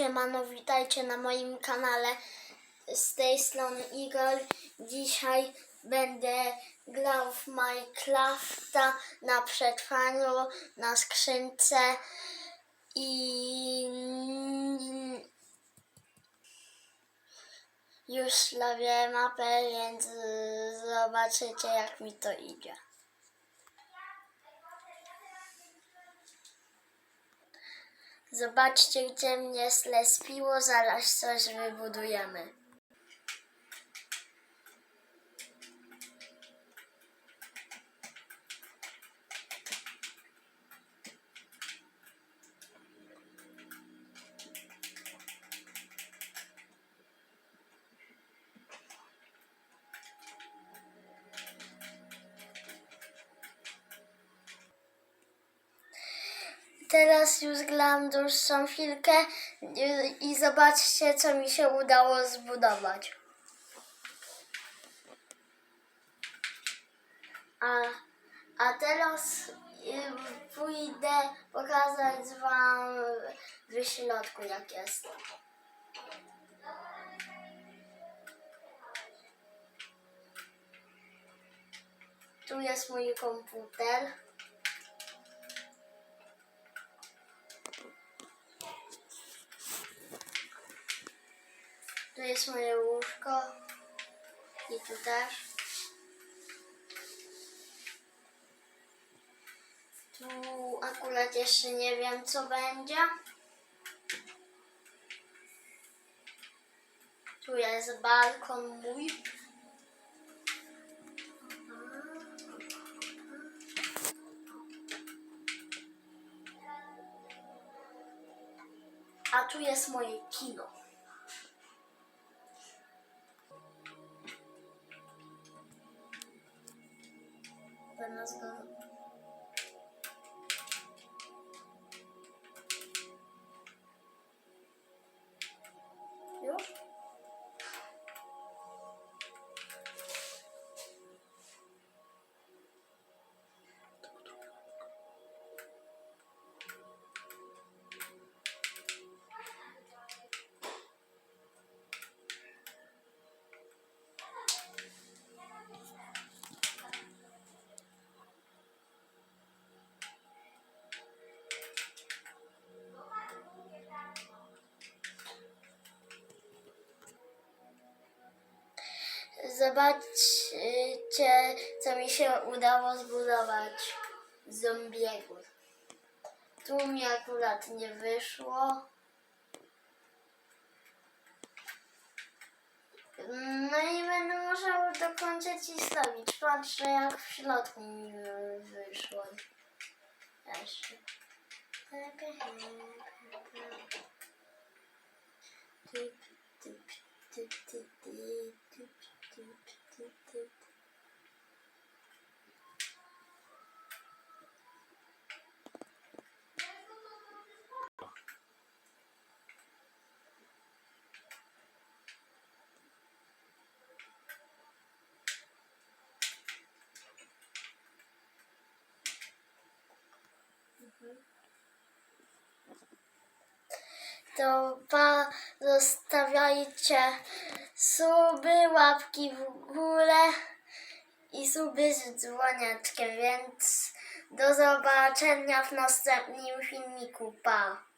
Siemano, witajcie na moim kanale. Z tej strony Igor. Dzisiaj będę grał w Minecrafta na przetrwaniu, na skrzynce i już slawię mapę, więc zobaczycie jak mi to idzie. Zobaczcie, gdzie mnie slespiło, zaraz coś wybudujemy. Teraz już gram dłuższą chwilkę i, i zobaczcie, co mi się udało zbudować. A, a teraz y, pójdę pokazać Wam w środku, jak jest. Tu jest mój komputer. Tu jest moje łóżko. I tu też. Tu akurat jeszcze nie wiem, co będzie. Tu jest balkon mój. A tu jest moje kino. ben let's go. Zobaczcie, co mi się udało zbudować z zombiego. Tu mi akurat nie wyszło. No i będę musiał dokończyć i stawić. Patrzę, jak w środku mi wyszło. Jeszcze. To pa, zostawiajcie suby, łapki w górę i suby z dzwoneczkiem, więc do zobaczenia w następnym filmiku. Pa!